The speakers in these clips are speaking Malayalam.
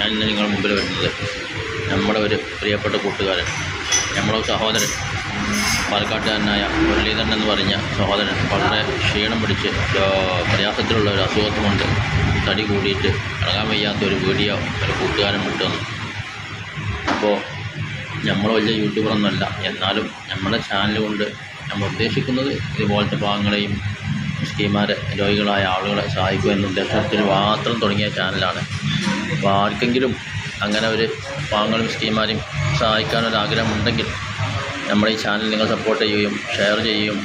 ഞാൻ ഇന്ന് നിങ്ങളുടെ മുമ്പിൽ വരുന്നത് നമ്മുടെ ഒരു പ്രിയപ്പെട്ട കൂട്ടുകാരൻ നമ്മുടെ സഹോദരൻ പാലക്കാട്ടുകാരനായ മുരളീധരൻ എന്ന് പറഞ്ഞ സഹോദരൻ. വളരെ ക്ഷീണം പിടിച്ച് പ്രയാസത്തിലുള്ള ഒരു അസുഖത്തും കൊണ്ട് തടി കൂടിയിട്ട് ഇറങ്ങാൻ വയ്യാത്ത ഒരു വീഡിയോ ഒരു കൂട്ടുകാരൻ വിട്ടുവന്നു അപ്പോൾ നമ്മൾ വലിയ യൂട്യൂബറൊന്നുമല്ല. എന്നാലും നമ്മുടെ ചാനൽ കൊണ്ട് നമ്മൾ ഉദ്ദേശിക്കുന്നത് ഇതുപോലത്തെ ഭാഗങ്ങളെയും സ്കീമാരെ രോഗികളായ ആളുകളെ സഹായിക്കുക എന്ന ഉദ്ദേശത്തിൽ മാത്രം തുടങ്ങിയ ചാനലാണ് അപ്പോൾ ആർക്കെങ്കിലും അങ്ങനെ ഒരു പാവങ്ങളും സ്കീമാരെയും സഹായിക്കാനൊരാഗ്രഹമുണ്ടെങ്കിൽ നമ്മുടെ ഈ ചാനൽ നിങ്ങൾ സപ്പോർട്ട് ചെയ്യുകയും ഷെയർ ചെയ്യുകയും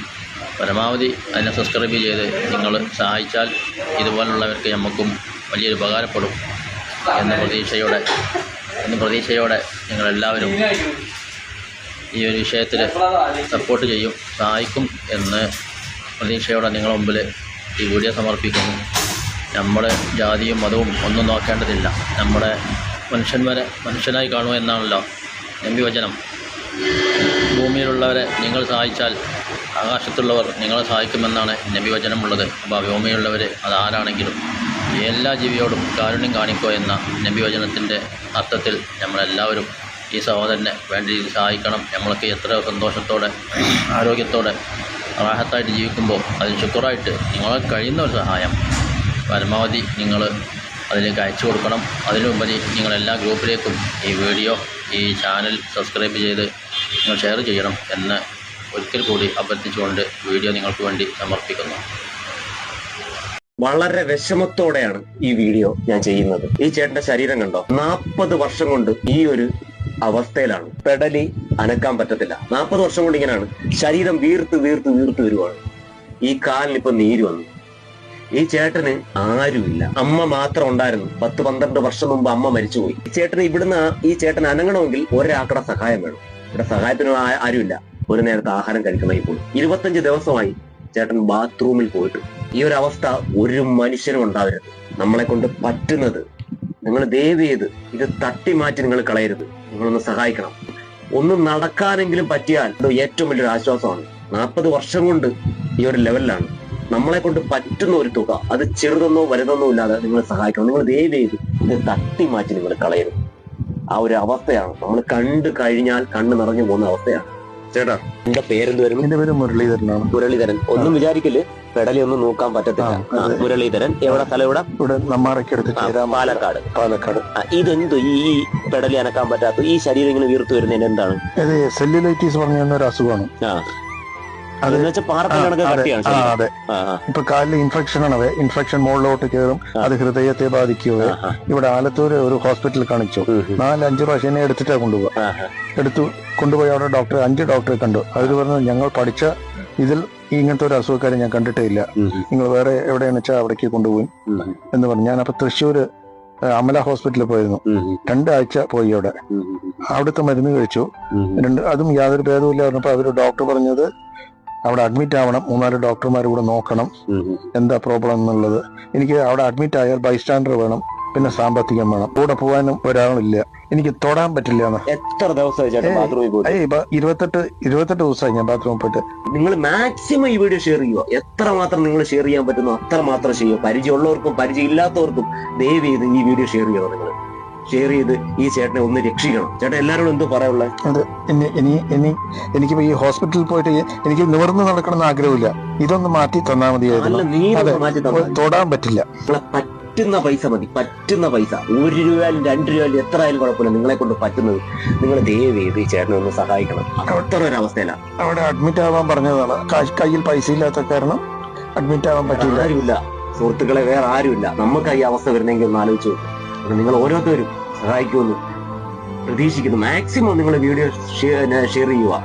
പരമാവധി അതിനെ സബ്സ്ക്രൈബ് ചെയ്ത് നിങ്ങൾ സഹായിച്ചാൽ ഇതുപോലുള്ളവർക്ക് നമുക്കും വലിയൊരു ഉപകാരപ്പെടും എന്ന പ്രതീക്ഷയോടെ എന്ന പ്രതീക്ഷയോടെ നിങ്ങളെല്ലാവരും ഈ ഒരു വിഷയത്തിൽ സപ്പോർട്ട് ചെയ്യും സഹായിക്കും എന്ന് പ്രതീക്ഷയോടെ നിങ്ങളുടെ മുമ്പിൽ ഈ വീഡിയോ സമർപ്പിക്കുന്നു. നമ്മുടെ ജാതിയും മതവും ഒന്നും നോക്കേണ്ടതില്ല. നമ്മുടെ മനുഷ്യന്മാരെ മനുഷ്യനായി കാണുക എന്നാണല്ലോ നബിവചനം. ഭൂമിയിലുള്ളവരെ നിങ്ങൾ സഹായിച്ചാൽ ആകാശത്തുള്ളവർ നിങ്ങളെ സഹായിക്കുമെന്നാണ് നബിവചനമുള്ളത് അപ്പോൾ ഭൂമിയിലുള്ളവർ അതാരാണെങ്കിലും എല്ലാ ജീവിയോടും കാരുണ്യം കാണിക്കുക എന്ന നബി വചനത്തിന്റെ അർത്ഥത്തിൽ നമ്മളെല്ലാവരും ഈ സഹോദരനെ വേണ്ട രീതിയിൽ സഹായിക്കണം. നമ്മളൊക്കെ എത്ര സന്തോഷത്തോടെ ആരോഗ്യത്തോടെ റാഹത്തായിട്ട് ജീവിക്കുമ്പോൾ അതിന് ശുക്രായിട്ട് നിങ്ങളെ കഴിയുന്ന ഒരു സഹായം. പരമാവധി നിങ്ങൾ അതിലേക്ക് അയച്ചു കൊടുക്കണം. അതിനുപരി നിങ്ങൾ എല്ലാ ഗ്രൂപ്പിലേക്കും ഈ വീഡിയോ ഈ ചാനൽ സബ്സ്ക്രൈബ് ചെയ്ത് നിങ്ങൾ ഷെയർ ചെയ്യണം എന്ന് ഒരിക്കൽ കൂടി അഭ്യർത്ഥിച്ചുകൊണ്ട് വീഡിയോ നിങ്ങൾക്ക് വേണ്ടി സമർപ്പിക്കുന്നു. വളരെ വിഷമത്തോടെയാണ് ഈ വീഡിയോ ഞാൻ ചെയ്യുന്നത്. ഈ ചേട്ടന്റെ ശരീരം കണ്ടോ? നാൽപ്പത് വർഷം കൊണ്ട് ഈ ഒരു അവസ്ഥയിലാണ്. പെടലി അനക്കാൻ പറ്റത്തില്ല. നാൽപ്പത് വർഷം കൊണ്ട് ഇങ്ങനെയാണ് ശരീരം വീർത്ത് വീർത്ത് വീർത്ത് വരുവാണ്. ഈ കാലിന് ഇപ്പൊ നീര് വന്നു. ഈ ചേട്ടന് ആരുമില്ല. അമ്മ മാത്രം ഉണ്ടായിരുന്നു. പത്ത് പന്ത്രണ്ട് വർഷം മുമ്പ് അമ്മ മരിച്ചുപോയി. ഈ ചേട്ടന് ഇവിടുന്ന് ഈ ചേട്ടൻ അനങ്ങണമെങ്കിൽ ഒരാക്കട സഹായം വേണം. ഇവിടെ സഹായത്തിന് ആരുമില്ല. ഒരു നേരത്തെ ആഹാരം കഴിക്കണമെങ്കിൽ പോലും. ഇരുപത്തഞ്ച് ദിവസമായി ചേട്ടൻ ബാത്റൂമിൽ പോയിട്ട്. ഈ ഒരു അവസ്ഥ ഒരു മനുഷ്യനും ഉണ്ടാവരുത്. നമ്മളെ കൊണ്ട് പറ്റുന്നത് നിങ്ങൾ ദയവ് ചെയ്ത് ഇത് തട്ടി മാറ്റി നിങ്ങൾ കളയരുത്. നിങ്ങളൊന്ന് സഹായിക്കണം. ഒന്ന് നടക്കാനെങ്കിലും പറ്റിയാൽ ഏറ്റവും വലിയൊരു ആശ്വാസമാണ്. നാൽപ്പത് വർഷം കൊണ്ട് ഈ ഒരു ലെവലിലാണ്. നമ്മളെ കൊണ്ട് പറ്റുന്ന ഒരു തുക അത് ചെറുതെന്നോ വലുതെന്നോ ഇല്ലാതെ നിങ്ങൾ സഹായിക്കണം. നിങ്ങൾ ദയവ് ചെയ്ത് ഇത് തട്ടി മാറ്റി നിങ്ങൾ കളയരുത്. ആ ഒരു അവസ്ഥയാണ്. നമ്മൾ കണ്ടു കഴിഞ്ഞാൽ കണ്ണ് നിറഞ്ഞു പോകുന്ന അവസ്ഥയാണ്. ചേട്ടാ എന്റെ പേരെന്ത് വരും എന്റെ പേര് മുരളീധരനാണ്. മുരളീധരൻ. ഒന്നും വിചാരിക്കൽ പെടലി ഒന്നും നോക്കാൻ പറ്റത്തില്ല. മുരളീധരൻ. എവിടെ? സ്ഥലം ഇവിടെ നമ്മാറയ്ക്കടുത്ത് പാലക്കാട്. പാലക്കാട്. ഇതെന്ത്? ഈ പെടലി അനക്കാൻ പറ്റാത്ത ഈ ശരീരം ഇങ്ങനെ വീർത്തു വരുന്നതിന് എന്താണ്? ഇത് സെല്ലുലൈറ്റീസ് പറഞ്ഞ ഒരു അസുഖമാണ്. ആ. അത്. ഇപ്പൊ കാലിൽ ഇൻഫെക്ഷൻ ആണ് ഇൻഫെക്ഷൻ മുകളിലോട്ട് കയറും അത് ഹൃദയത്തെ ബാധിക്കുകയോ ഇവിടെ ആലത്തൂര് ഒരു ഹോസ്പിറ്റലിൽ കാണിച്ചു. നാലഞ്ചു. നാല് അഞ്ച് പ്രാവശ്യം എടുത്തിട്ടാ കൊണ്ടുപോകുക ആ. എടുത്തു കൊണ്ടുപോയി അവിടെ ഡോക്ടർ അഞ്ച് ഡോക്ടറെ കണ്ടു. അവർ പറഞ്ഞു ഞങ്ങൾ പഠിച്ച ഇതിൽ ഇങ്ങനത്തെ ഒരു അസുഖക്കാരെ ഞാൻ കണ്ടിട്ടേ ഇല്ല. നിങ്ങൾ വേറെ എവിടെയാണെന്ന് വെച്ചാൽ അവിടേക്ക് കൊണ്ടുപോയി എന്ന് പറഞ്ഞു. ഞാനപ്പോ തൃശ്ശൂര് ആ, അമല ഹോസ്പിറ്റലിൽ പോയിരുന്നു. രണ്ടാഴ്ച പോയി അവിടെ. അവിടുത്തെ മരുന്ന് കഴിച്ചു. രണ്ട് അതും യാതൊരു ഭേദവും ഇല്ല പറഞ്ഞപ്പോൾ അവർ ഡോക്ടർ പറഞ്ഞത് അവിടെ അഡ്മിറ്റ് ആവണം. മൂന്നാൽ ഡോക്ടർമാർ കൂടെ നോക്കണം. എന്താ പ്രോബ്ലം എന്നുള്ളത്. എനിക്ക് അവിടെ അഡ്മിറ്റ് ആയാൽ ബൈസ്റ്റാൻഡർ വേണം. പിന്നെ സാമ്പത്തികം വേണം. കൂടെ പോകാനും ഒരാളില്ല. എനിക്ക് തൊടാൻ പറ്റില്ല എത്ര ദിവസമായി ഇരുപത്തെട്ട് ഇരുപത്തെട്ട് ദിവസമായി ഞാൻ ബാത്റൂമിൽ പോയിട്ട്. നിങ്ങൾ മാക്സിമം ഈ വീഡിയോ ഷെയർ ചെയ്യുക എത്ര മാത്രം നിങ്ങൾ ഷെയർ ചെയ്യാൻ പറ്റുന്നു? അത്ര മാത്രം ചെയ്യുക പരിചയമുള്ളവർക്കും പരിചയമില്ലാത്തവർക്കും ദയവ് ചെയ്ത് ഈ വീഡിയോ ഷെയർ ചെയ്യുക നിങ്ങൾ. ഷെയർ ചെയ്ത് ഈ ചേട്ടനെ ഒന്ന് രക്ഷിക്കണം. ചേട്ടൻ എല്ലാവരോടും എന്തോ പറയാനുള്ളത് എനിക്കിപ്പോ ഈ ഹോസ്പിറ്റലിൽ പോയിട്ട് എനിക്ക് നിവർന്ന് നടക്കണമെന്ന് ആഗ്രഹമില്ല. ഇതൊന്ന് മാറ്റി തന്നാ മതിയായിരുന്നു തൊടാൻ പറ്റില്ല. പറ്റുന്ന പൈസ മതി പറ്റുന്ന പൈസ. ഒരു രൂപയാലും രണ്ട് രൂപയാലും എത്ര ആയാലും കുഴപ്പമില്ല. നിങ്ങളെ കൊണ്ട് പറ്റുന്നത് നിങ്ങൾ ദയവ് ചെയ്ത് ചേട്ടനെ ഒന്ന് സഹായിക്കണം. അത്ര ഒരു അവസ്ഥയിലാണ് അവിടെ അഡ്മിറ്റ് ആവാൻ പറഞ്ഞതാണ്. കയ്യിൽ പൈസ ഇല്ലാത്ത കാരണം അഡ്മിറ്റ് ആവാൻ പറ്റില്ല. ആരുമില്ല. സുഹൃത്തുക്കളെ വേറെ ആരുമില്ല. നമുക്ക് ഈ അവസ്ഥ വരുന്നെങ്കിൽ ഒന്ന് ആലോചിച്ചു നോക്ക്. നിങ്ങൾ ഓരോരുത്തരും സഹായിക്കുമെന്ന് പ്രതീക്ഷിക്കുന്നു മാക്സിമം നിങ്ങൾ വീഡിയോ ഷെയർ ചെയ്യുക